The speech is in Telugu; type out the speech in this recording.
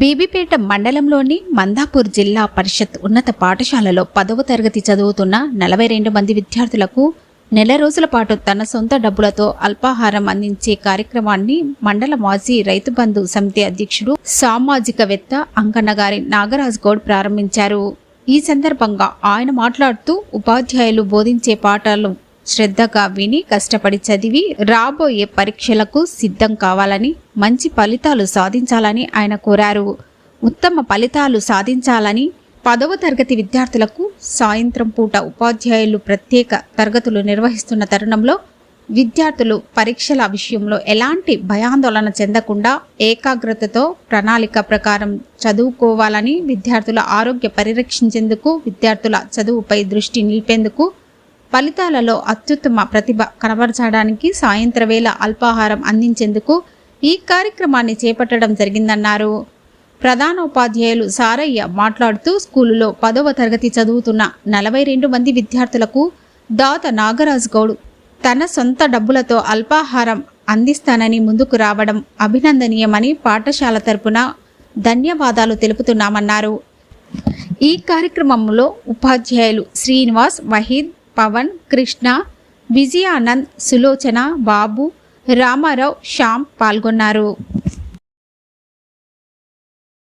బీబీపేట మండలంలోని మందాపూర్ జిల్లా పరిషత్ ఉన్నత పాఠశాలలో పదవ తరగతి చదువుతున్న నలభై రెండు మంది విద్యార్థులకు నెల రోజుల పాటు తన సొంత డబ్బులతో అల్పాహారం అందించే కార్యక్రమాన్ని మండల మాజీ రైతు బంధు సమితి అధ్యక్షుడు సామాజికవేత్త అంకన్నగారి నాగరాజ్ గౌడ్ ప్రారంభించారు. ఈ సందర్భంగా ఆయన మాట్లాడుతూ ఉపాధ్యాయులు బోధించే పాఠాలు శ్రద్ధగా విని కష్టపడి చదివి రాబోయే పరీక్షలకు సిద్ధం కావాలని మంచి ఫలితాలు సాధించాలని ఆయన కోరారు. ఉత్తమ ఫలితాలు సాధించాలని పదవ తరగతి విద్యార్థులకు సాయంత్రం పూట ఉపాధ్యాయులు ప్రత్యేక తరగతులు నిర్వహిస్తున్న తరుణంలో విద్యార్థులు పరీక్షల విషయంలో ఎలాంటి భయాందోళన చెందకుండా ఏకాగ్రతతో ప్రణాళిక ప్రకారం చదువుకోవాలని విద్యార్థుల ఆరోగ్య పరిరక్షించేందుకు విద్యార్థుల చదువుపై దృష్టి నిలిపేందుకు ఫలితాలలో అత్యుత్తమ ప్రతిభ కనబరచడానికి సాయంత్ర వేళ అల్పాహారం అందించేందుకు ఈ కార్యక్రమాన్ని చేపట్టడం జరిగిందన్నారు. ప్రధానోపాధ్యాయులు సారయ్య మాట్లాడుతూ స్కూలులో పదవ తరగతి చదువుతున్న నలభై రెండు మంది విద్యార్థులకు దాత నాగరాజు గౌడ్ తన సొంత డబ్బులతో అల్పాహారం అందిస్తానని ముందుకు రావడం అభినందనీయమని పాఠశాల తరపున ధన్యవాదాలు తెలుపుతున్నామన్నారు. ఈ కార్యక్రమంలో ఉపాధ్యాయులు శ్రీనివాస్ వహీద్ పవన్ కృష్ణ విజయానంద్ సులోచన బాబు రామారావు శ్యామ్ పాల్గొన్నారు.